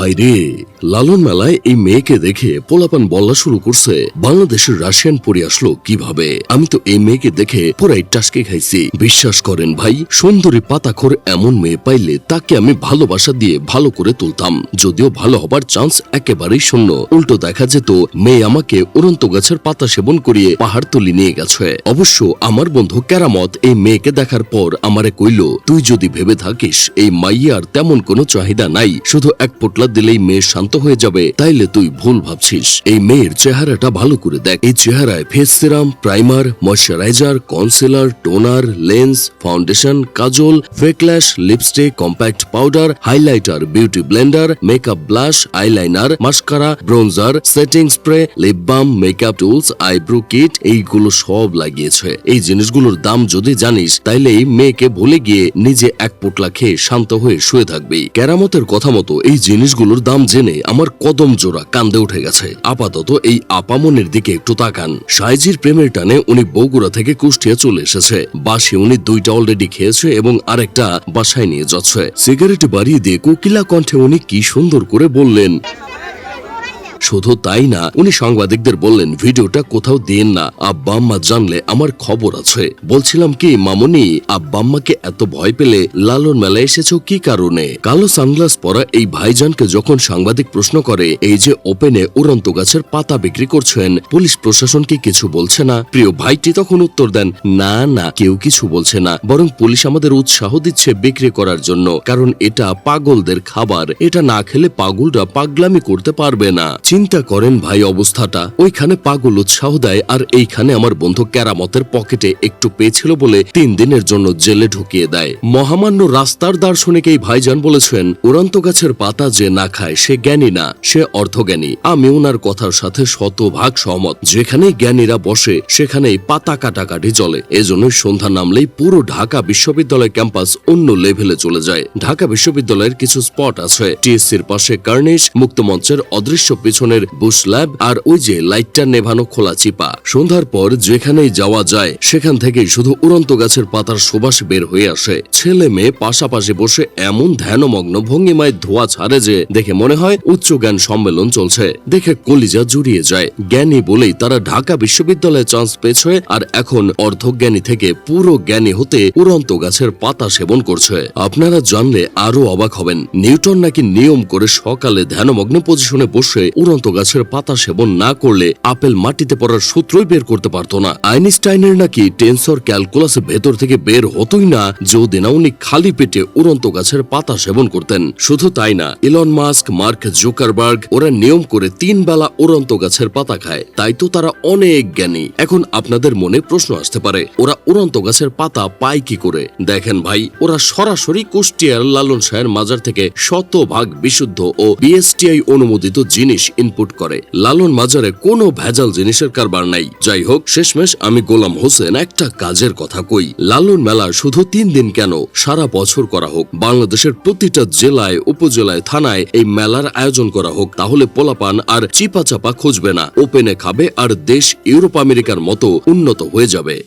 থেকে লালন মেলায় এই মেয়েকে দেখে পোলাপান বলা শুরু করছে। বাংলাদেশের রাশিয়ান পরে আসলো কীভাবে? আমি তো এই মেয়েকে দেখে পুরাই টাসকে খাইছি। বিশ্বাস করেন ভাই, সুন্দরী পাতাখোর এমন মেয়ে পাইলে তাকে আমি ভালোবাসা দিয়ে ভালো করে তুলতাম। যদিও ভালো হবার চান্স একেবারেই শূন্য। উল্টো দেখা যেত, মেয়ে আমাকে উড়ন্ত গাছের পাতা সেবন করিয়ে পাহাড় তুলি নিয়ে গেছে। অবশ্য আমার বন্ধু কেরামত এই মেয়েকে দেখার পর আমারে কইল, তুই যদি ভেবে থাকিস, এই মাইয়ার তেমন কোনো চাহিদা নাই। শুধু এক পোটলা দিলেই মেয়ে শান্ত হয়ে যাবে, তাইলে তুই ভুল ভাবছিস। এই মেয়ের চেহারাটা ভালো করে দেখ। এই চেহারায় face serum primer moisturiser concealer toner lens foundation kajal fake lash lipstick compact powder highlighter beauty blender makeup blush eyeliner mascara bronzer setting spray lip balm makeup tools eyebrow kit এইগুলো সব লাগিয়েছে। এই জিনিসগুলোর দাম যদি জানিস, তাইলে এই মেয়েকে ভুলে গিয়ে নিজে এক পোটলা খেয়ে শান্ত হয়ে শুয়ে থাকবি। কেরামতের কথা মতো এই জিনিসগুলোর দাম জেনে আমার কদম জোড়া কান্দে উঠে গেছে। আপাতত এই আপামনের দিকে একটু তাকান। সাইজির প্রেমের টানে উনি বগুড়া থেকে কুষ্টিয়া চলে এসেছে। বাসে উনি দুইটা অলরেডি খেয়েছে এবং আরেকটা বাসায় নিয়ে যাচ্ছে। সিগারেট বাড়িয়ে দিয়ে কোকিলা কণ্ঠে উনি কি সুন্দর করে বললেন শুধু তাই না, উনি সাংবাদিকদের বললেন, ভিডিওটা কোথাও দিন না। আব্বা আম্মা জানলে আমার খবর আছে। বলছিলাম কি, মামনি, আব্বা আম্মাকে এত ভয় পেলে লালন মেলায় এসেছ কি কারণে? কালো সানগ্লাস পরা এই ভাইজানকে যখন সাংবাদিক প্রশ্ন করে, এই যে ওপেনে উড়ন্ত গাছের পাতা বিক্রি করছেন, পুলিশ প্রশাসন কি কিছু বলছে না? প্রিয় ভাইটি তখন উত্তর দেন, না না, কেউ কিছু বলছে না। বরং পুলিশ আমাদের উৎসাহ দিচ্ছে বিক্রি করার জন্য। কারণ এটা পাগলদের খাবার। এটা না খেলে পাগলরা পাগলামি করতে পারবে না। চিন্তা করেন ভাই অবস্থাটা। ওইখানে পাগল উৎসাহ দেয় আর এইখানে আমার বন্ধু কেরামতের পকেটে একটু পেয়েছিল বলে তিন দিনের জন্য জেলে ঢুকিয়ে দেয়। মহামান্য রাস্তার দার্শনিক এই ভাইজান বলেছেন, উড়ন্ত গাছের পাতা যে না খায় সে জ্ঞানী না, সে অর্থজ্ঞানী। আমি ওনার কথার সাথে শতভাগ সহমত। যেখানে জ্ঞানীরা বসে, সেখানেই পাতা কাটাকাটি চলে। এজন্য সন্ধ্যা নামলেই পুরো ঢাকা বিশ্ববিদ্যালয় ক্যাম্পাস অন্য লেভেলে চলে যায়। ঢাকা বিশ্ববিদ্যালয়ের কিছু স্পট আছে। টিএসসির পাশে কার্নিশ, মুক্তমঞ্চের অদৃশ্য পিছনের বুশ ল্যাব আর ওই যে লাইটটা নেভানো খোলা চিপা। সন্ধ্যার পর যেখানেই যাওয়া যায়, সেখান থেকেই শুধু উড়ন্ত গাছের পাতার সুবাস বের হয়ে আসে। ছেলে মেয়ে পাশাপাশি বসে এমন ধ্যানমগ্ন ভঙ্গিমায় ধোয়া ছাড়ে যে দেখে মনে হয় উচ্চ জ্ঞান সম্মেলন চলছে। দেখে কলিজা জুড়িয়ে যায়। জ্ঞানী বলেই তারা ঢাকা বিশ্ববিদ্যালয়ে চান্স পেয়েছে আর এখন অর্ধজ্ঞানী থেকে পুরো জ্ঞানী হতে উড়ন্ত গাছের পাতা সেবন করছে। আপনারা জানলে আরও অবাক হবেন। নিউটন নাকি নিয়ম করে সকালে ধ্যানমগ্ন পজিশনে বসে উড়ন্ত গাছের পাতা সেবন না করলে আপেল মাটিতে পড়ার সূত্রই বের করতে পারতো না। আইনস্টাইনের নাকি টেন্সর ক্যালকুলাসে ভেতর থেকে বের হতোই না যদি না উনি খালি পেটে উড়ন্ত গাছের পাতা সেবন করতেন। শুধু তাই না, ইলন মাস্ক, মার্ক জুকারবার্গ, ওরা নিয়ম করে তিন বেলা উড়ন্ত গাছের পাতা খায়। তাই তো তারা অনেক জ্ঞানী। এখন আপনাদের মনে প্রশ্ন আসতে পারে, ওরা উড়ন্ত গাছের পাতা পায় কি করে? দেখেন ভাই, ওরা সরাসরি কুষ্টিয়ার লালন শাহের মাজার থেকে শতভাগ বিশুদ্ধ ও বিএসটিআই অনুমোদিত জিনিস ইনপুট করে। লালন মাজারে কোনো ভেজাল জিনিসের কারবার নাই। যাই হোক, শেষমেশ আমি গোলাম হোসেন একটা কাজের কথা কই। লালন মেলা শুধু তিন দিন কেন? সারা বছর করা হোক। বাংলাদেশের প্রতিটা জেলায়, উপজেলায়, থানায় এই মেলার আয়োজন করা হোক। তাহলে পোলাপান আর চিপা চাপা খুঁজবে না। ওপেনে খাবে আর দেশ ইউরোপ আমেরিকার মতো উন্নত হয়ে যাবে।